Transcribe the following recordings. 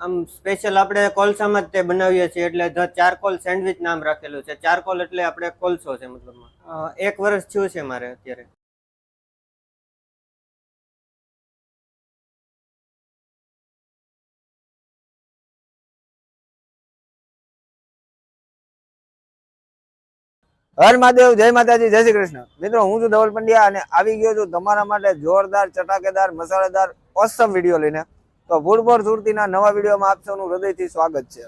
આમ સ્પેશિયલ આપણે કોલસામાં જ તે બનાવીએ છીએ એટલે ધ ચારકોલ સેન્ડવિચ નામ રાખેલું છે. ચારકોલ એટલે આપણે કોલસો છે મતલબમાં. એક વર્ષ થયું છે મારે અત્યારે. હર મહાદેવ, જય માતાજી, જય શ્રી કૃષ્ણ. મિત્રો, હું છું ધવલ પંડ્યા અને આવી ગયો છું તમારા માટે જોરદાર, ચટાકેદાર, મસાલેદાર ઓસમ વીડિયો લઈને. તો ફૂડબોર સુરતીના નવા વિડીયોમાં આપ સૌનું હૃદયથી સ્વાગત છે.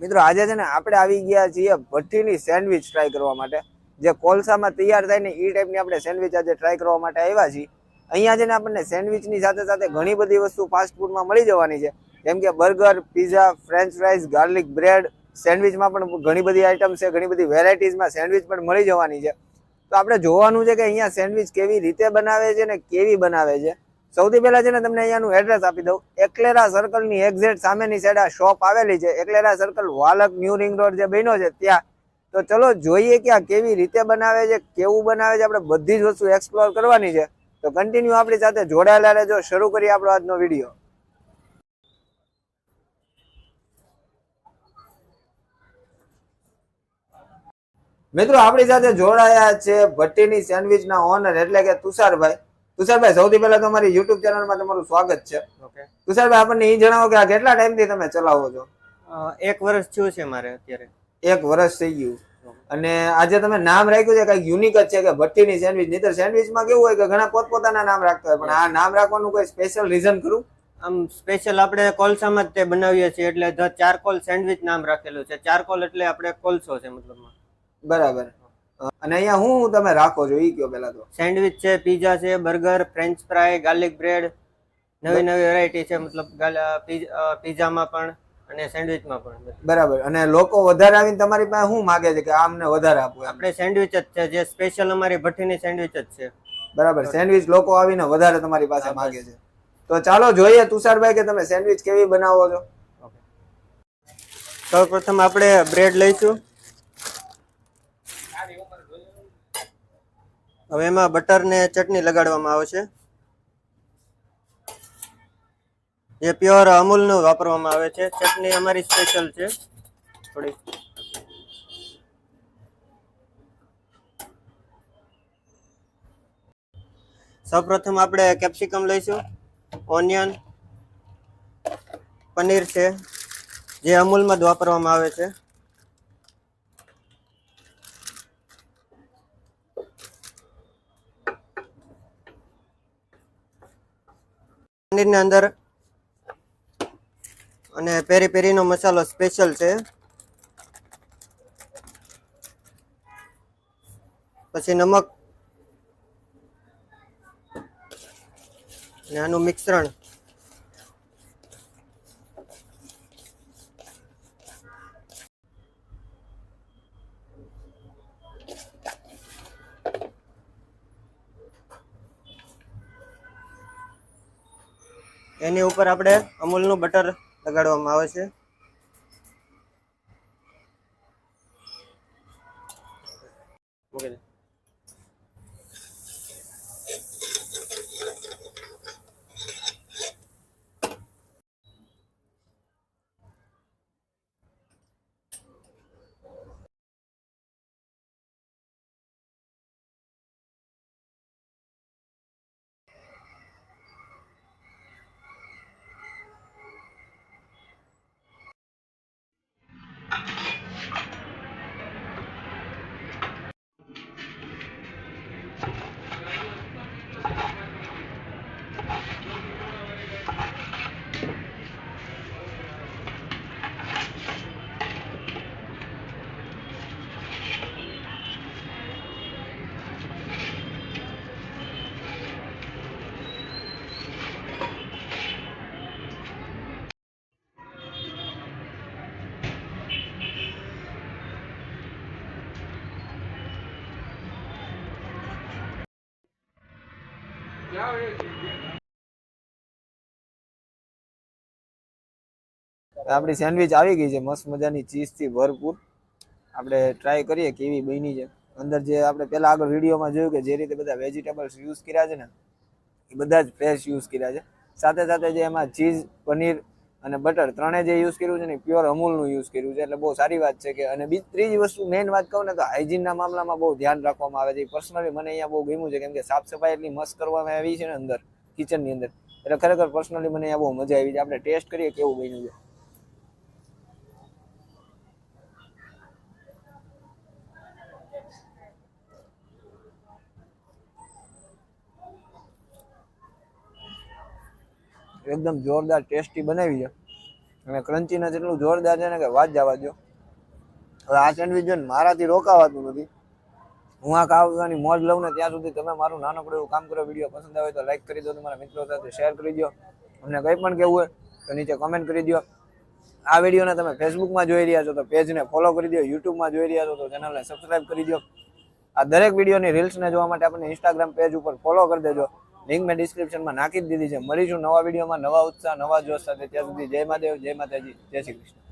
મિત્રો, આજે છે ને આપણે આવી ગયા છીએ ભઠ્ઠીની સેન્ડવિચ ટ્રાય કરવા માટે. જે કોલસામાં તૈયાર થાય ને એ ટાઈપની આપણે સેન્ડવિચ આજે ટ્રાય કરવા માટે આવ્યા છીએ. અહીંયા છે ને આપણને સેન્ડવિચની સાથે સાથે ઘણી બધી વસ્તુ ફાસ્ટ ફૂડમાં મળી જવાની છે. જેમ કે burger pizza French fries garlic bread સેન્ડવિચમાં પણ ઘણી બધી આઈટમ છે, ઘણી બધી વેરાયટીઝમાં સેન્ડવિચ પણ મળી જવાની છે. તો આપણે જોવાનું છે કે અહીંયા સેન્ડવિચ કેવી રીતે બનાવે છે ને કેવી બનાવે છે. સૌથી પહેલા છે ને તમને અહીંયાનું એડ્રેસ આપી દઉં. એકલેરા સર્કલની એક્ઝેક્ટ સામેની સાઈડ આ શોપ આવેલી છે. એકલેરા circle Valak new ring road જે બન્યો છે ત્યાં. તો ચલો જોઈએ કે આ કેવી રીતે બનાવે છે, કેવું બનાવે છે, આપણે બધી જ વસ્તુ એક્સપ્લોર કરવાની છે. તો કન્ટિન્યુ આપણી સાથે જોડાયેલા રહેજો. શરૂ કરીએ આપણો આજનો વીડિયો મિત્રો આપણી સાથે જોડાયા છે ભટ્ટીની સેન્ડવિચના ઓનર એટલે કે તુષારભાઈ. તુષારભાઈ સૌથી પહેલા તો અમારી યુટ્યુબ ચેનલમાં તમારું સ્વાગત છે. ઓકે તુષારભાઈ આપણને એ જણાવો કે આ કેટલા ટાઈમથી તમે ચલાવો છો? એક વર્ષ થયું છે મારે અત્યારે. એક વર્ષ થઈ ગયું. અને આજે તમે નામ રાખ્યું છે કંઈક યુનિક જ છે કે ભટ્ટીની સેન્ડવિચ નહીતર સેન્ડવિચમાં કેવું હોય કે ઘણા પોતપોતાના નામ રાખતા હોય પણ આ નામ રાખવાનું કોઈ સ્પેશિયલ રીઝન ખરું? આમ સ્પેશિયલ આપણે કોલસામાં જ તે બનાવીએ છીએ એટલે ધ ચારકોલ સેન્ડવિચ નામ રાખેલું છે. ચારકોલ એટલે આપણે કોલસો છે મતલબમાં. બરાબર. અને અહીંયા હું હું તમે રાખો છો ઈ કયો પેલા તો. સેન્ડવિચ છે પીઝા છે burger French fry garlic bread નવી નવી વેરાયટી છે મતલબ પીઝામાં પણ અને સેન્ડવિચમાં પણ બરાબર. અને લોકો વધારે આવીને તમારી પાસે શું માગે છે કે આ અમને વધારે આપો એમ? આપણે સેન્ડવિચ જ છે જે સ્પેશિયલ અમારી ભઠ્ઠીની સેન્ડવિચ જ છે. બરાબર. સેન્ડવિચ લોકો આવીને વધારે તમારી પાસે માગે છે. તો ચાલો જોઈએ તુષારભાઈ કે તમે સેન્ડવિચ કેવી બનાવો છો? સૌ પ્રથમ આપણે બ્રેડ લઈશું. હવે એમાં બટર ને ચટણી લગાડવામાં આવશે જે પ્યોર અમૂલનું વાપરવામાં આવે છે. ચટણી અમારી સ્પેશિયલ છે. થોડી. સૌપ્રથમ આપણે કેપ્સિકમ લઈશું. ઓનિયન પનીર છે. જે અમૂલમાં જ વાપરવામાં આવે છે. પનીરની અંદર અને પેરી પેરીનો મસાલો સ્પેશિયલ છે. પછી નમક અને આનું મિશ્રણ. એની ઉપર આપણે અમૂલનું બટર લગાડવામાં આવે છે. મૂકી આપણી સેન્ડવિચ આવી ગઈ છે, મસ્ત મજાની ચીઝથી ભરપૂર. આપણે ટ્રાય કરીએ કેવી બની છે. અંદર જે આપણે પહેલા આગળ વિડીયોમાં જોયું કે જે રીતે બધા વેજીટેબલ્સ યુઝ કર્યા છે ને, એ બધા જ ફ્રેશ યુઝ કર્યા છે. સાથે સાથે જે એમાં ચીઝ પનીર અને બટર ત્રણે જે યુઝ કર્યું છે ને પ્યોર અમૂલનું યુઝ કર્યું છે, એટલે બહુ સારી વાત છે કે, અને બીજી ત્રીજી વસ્તુ મેઇન વાત કહું ને તો હાઇજીનના મામલામાં બહુ ધ્યાન રાખવામાં આવે છે. પર્સનલી મને અહીંયા બહુ ગમ્યું છે, કેમ કે સાફ સફાઈ એટલી મસ્ત કરવામાં આવી છે ને અંદર કિચનની અંદર. એટલે ખરેખર પર્સનલી મને અહીંયા બહુ મજા આવી છે. આપણે ટેસ્ટ કરીએ કેવું બન્યું છે. એકદમ જોરદાર ટેસ્ટી બનાવી છે. અને ક્રન્ચીના જેટલું જોરદાર છે ને કે વાત જવા દો હવે આ સેન્ડવિચ જોઈને મારાથી રોકાવાતું નથી. હું આ ખાવાની મોજ લઉં ને ત્યાં સુધી તમે મારું નાનકડું એવું કામ કરો વીડિયો પસંદ આવે તો લાઈક કરી દો તમારા મિત્રો સાથે શેર કરી દો અમને કંઈ પણ કહેવું હોય તો નીચે કમેન્ટ કરી દો આ વિડીયોને તમે ફેસબુકમાં જોઈ રહ્યા છો તો પેજને ફોલો કરી દો યુટ્યુબમાં જોઈ રહ્યા છો તો ચેનલને સબસ્ક્રાઈબ કરી દો આ દરેક વિડીયોની રીલ્સને જોવા માટે આપણને ઇન્સ્ટાગ્રામ પેજ ઉપર ફોલો કરી દેજો. લિંક મેં ડિસ્ક્રિપ્શનમાં નાખી દીધી છે. મળીશું નવા વિડીયોમાં. નવા ઉત્સાહ, નવા જોશ સાથે. ત્યાં સુધી જય મહાદેવ, જય માતાજી, જય શ્રી કૃષ્ણ.